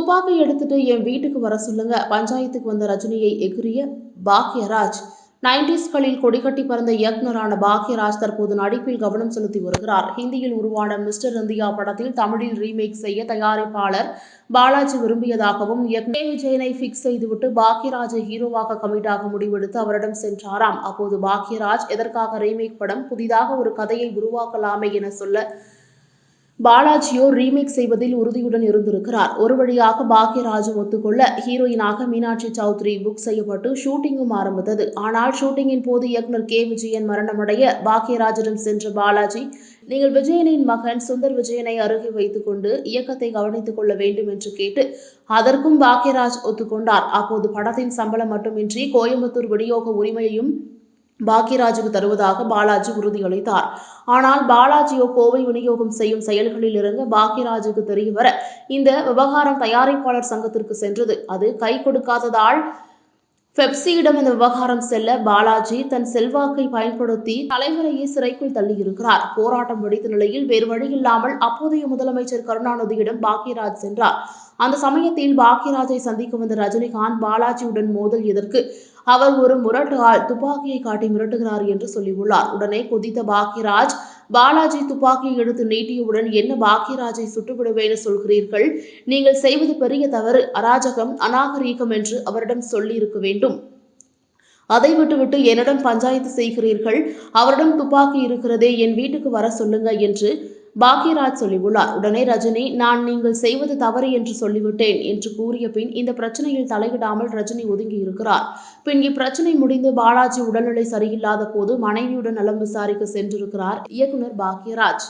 துப்பாக்கி எடுத்துட்டு என் வீட்டுக்கு வர சொல்லுங்க. பஞ்சாயத்துக்கு வந்த ரஜினியை எகிரிய பாக்யராஜ். நைன்டிஸ்களில் கொடிகட்டி பறந்த இயக்குனரான பாக்யராஜ் தற்போது நடிப்பில் கவனம் செலுத்தி வருகிறார். ஹிந்தியில் உருவான மிஸ்டர் இந்தியா படத்தில் தமிழில் ரீமேக் செய்ய தயாரிப்பாளர் பாலாஜி விரும்பியதாகவும் இயக்குனர் விஜயனை ஃபிக்ஸ் செய்துவிட்டு பாக்யராஜை ஹீரோவாக கமிட்டாக முடிவெடுத்து அவரிடம் சென்றாராம். அப்போது பாக்யராஜ் எதற்காக ரீமேக் படம் புதிதாக ஒரு கதையை உருவாக்கலாமே என சொல்ல பாலாஜியோ ரீமேக் செய்வதில் உறுதியுடன் இருந்திருக்கிறார். ஒரு வழியாக பாக்யராஜும் ஒத்துக்கொள்ள ஹீரோயினாக மீனாட்சி சௌத்ரி புக் செய்யப்பட்டு ஷூட்டிங்கும் ஆரம்பித்தது. ஆனால் ஷூட்டிங்கின் போது இயக்குனர் கே. விஜயன் மரணமடைய பாக்யராஜிடம் சென்ற பாலாஜி நீங்கள் விஜயனின் மகன் சுந்தர் விஜயனை அருகே வைத்துக் கொண்டு இயக்கத்தை கவனித்துக் கொள்ள வேண்டும் என்று கேட்டு அதற்கும் பாக்யராஜ் ஒத்துக்கொண்டார். அப்போது படத்தின் சம்பளம் மட்டுமின்றி கோயம்புத்தூர் விநியோக உரிமையையும் பாக்யராஜுக்கு தருவதாக பாலாஜி உறுதியளித்தார். ஆனால் பாலாஜியோ கோவை விநியோகம் செய்யும் செயல்களில் இருந்து பாக்யராஜுக்கு தெரியவர இந்த விவகாரம் தயாரிப்பாளர் சங்கத்திற்கு சென்றது. அது கை கொடுக்காததால் பெப்சியிடம் இந்த விவகாரம் செல்ல பாலாஜி தன் செல்வாக்கை பயன்படுத்தி தலைவரையே சிறைக்குள் தள்ளியிருக்கிறார். போராட்டம் வெடித்த நிலையில் வேறு வழியில்லாமல் அப்போதைய முதலமைச்சர் கருணாநிதியிடம் பாக்யராஜ் சென்றார். அந்த சமயத்தில் பாக்யராஜை சந்திக்க வந்த ரஜினிகாந்த் பாலாஜியுடன் மோதல் எதற்கு? அவர் ஒரு முரட்டு ஆள் துப்பாக்கியை காட்டி மிரட்டுகிறார் என்று சொல்லியுள்ளார். உடனே கொதித்த பாக்யராஜ் பாலாஜி துப்பாக்கி எடுத்து நீட்டியவுடன் என்ன பாக்யராஜை சுட்டுவிடுவேன்னு சொல்கிறீர்கள்? நீங்கள் செய்வது பெரிய தவறு. அராஜகம் அநாகரீகம் என்று அவரிடம் சொல்லியிருக்க வேண்டும். அதை விட்டுவிட்டு என்னிடம் பஞ்சாயத்து செய்கிறீர்கள். அவரிடம் துப்பாக்கி இருக்கிறதே. என் வீட்டுக்கு வர சொல்லுங்க என்று பாக்யராஜ் சொல்லியுள்ளார். உடனே ரஜினி நான் நீங்கள் செய்வது தவறு என்று சொல்லிவிட்டேன் என்று கூறிய பின் இந்த பிரச்சனையில் தலையிடாமல் ரஜினி ஒதுங்கி இருக்கிறார் பின் இப்பிரச்சனை முடிந்து பாலாஜி உடல்நிலை சரியில்லாத போது மனைவியுடன் நலம் விசாரிக்க சென்றிருக்கிறார் இயக்குனர் பாக்யராஜ்.